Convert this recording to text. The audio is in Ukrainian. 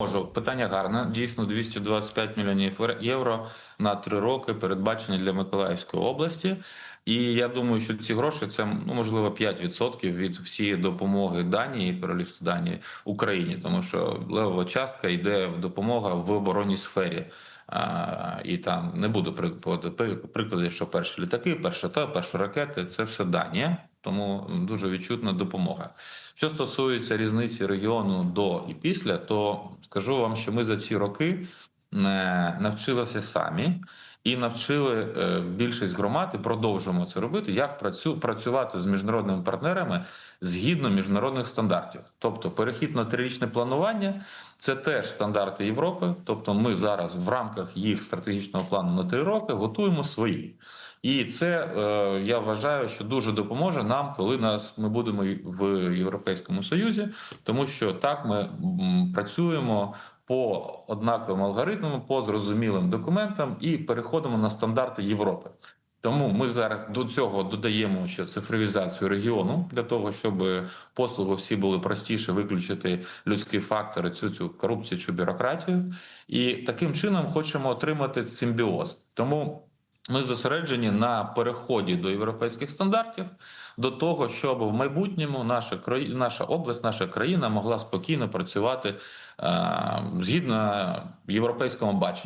Можу питання гарне. Дійсно, 225 мільйонів євро- на три роки передбачені для Миколаївської області. І я думаю, що ці гроші це ну можливо 5% від всієї допомоги Данії, королівства Данії Україні, тому що левова частка йде в допомога в оборонній сфері. А, і там не буду приводити приклади, що перші літаки, перша та перші ракети це все Данія, тому дуже відчутна допомога. Що стосується різниці регіону до і після, то скажу вам, що ми за ці роки е, навчилися самі і навчили е, більшість громад і продовжуємо це робити, як працю, працювати з міжнародними партнерами згідно міжнародних стандартів. Тобто перехід на трирічне планування це теж стандарти Європи. Тобто, ми зараз в рамках їх стратегічного плану на три роки готуємо свої. І це е, я вважаю, що дуже допоможе нам, коли нас ми будемо в Європейському Союзі, тому що так ми працюємо по однаковим алгоритмам, по зрозумілим документам і переходимо на стандарти Європи. Тому ми зараз до цього додаємо ще цифровізацію регіону для того, щоб послуги всі були простіше виключити людські фактори, цю цю корупцію, цю бюрократію, і таким чином хочемо отримати симбіоз. Тому ми зосереджені на переході до європейських стандартів, до того, щоб в майбутньому наша краї- наша область, наша країна могла спокійно працювати е, згідно європейському баченню.